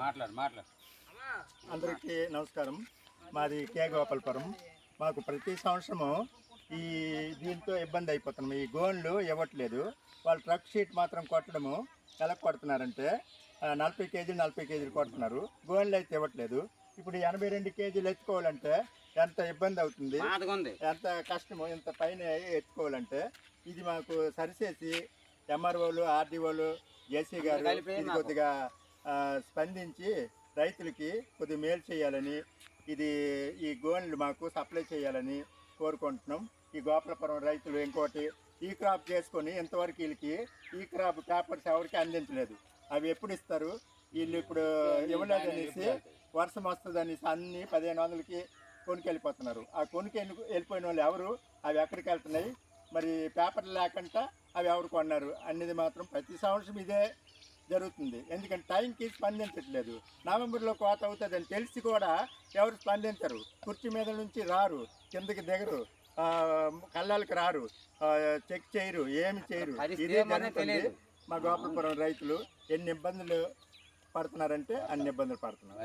మాట్లాడు మాట్లాడు. అందరికీ నమస్కారం. మాది కే గోపాలపురం. మాకు ప్రతి సంవత్సరము ఈ దీంతో ఇబ్బంది అయిపోతున్నాం. ఈ గోన్లు ఇవ్వట్లేదు. వాళ్ళు ట్రక్ షీట్ మాత్రం కొట్టడము ఎలా కొడుతున్నారంటే నలభై కేజీలు నలభై కేజీలు కొడుతున్నారు. గోన్లు అయితే ఇవ్వట్లేదు. ఇప్పుడు ఎనభై రెండు కేజీలు ఎత్తుకోవాలంటే ఎంత ఇబ్బంది అవుతుంది? ఎంత కష్టము? ఇంత పైన ఎత్తుకోవాలంటే ఇది మాకు సరిచేసి ఎంఆర్ఓలు ఆర్డీఓలు జేసీ గారు ఇది. కొద్దిగా స్పందించి రైతులకి కొద్దిగా మేలు చేయాలని ఇది ఈ గోన్లు మాకు సప్లై చేయాలని కోరుకుంటున్నాం. ఈ గోపాలపురం రైతులు ఇంకోటి ఈ క్రాప్ చేసుకొని ఇంతవరకు వీళ్ళకి ఈ క్రాప్ పేపర్స్ ఎవరికి అందించలేదు. అవి ఎప్పుడు ఇస్తారు? వీళ్ళు ఇప్పుడు ఇవ్వలేదు అనేసి వర్షం వస్తుంది అనేసి అన్ని పదిహేను వందలకి కొనుకెళ్ళిపోతున్నారు ఆ కొనుకెళ్ళి వెళ్ళిపోయిన వాళ్ళు ఎవరు? అవి ఎక్కడికి వెళ్తున్నాయి? మరి పేపర్లు లేకుండా అవి ఎవరు కొన్నారు? అనేది మాత్రం ప్రతి సంవత్సరం ఇదే. జరుగుతుంది. ఎందుకంటే టైంకి స్పందించట్లేదు. నవంబర్లో కోత అవుతుందని తెలిసి కూడా ఎవరు స్పందించరు. కుర్చీ మీద నుంచి రారు. కిందకి దిగరు. కళ్ళాలకు రారు. చెక్ చేయరు. ఏమి చేయరు. ఇదే జరుగుతుంది. మా గోపాలపురం రైతులు ఎన్ని ఇబ్బందులు పడుతున్నారంటే అన్ని ఇబ్బందులు పడుతున్నారు.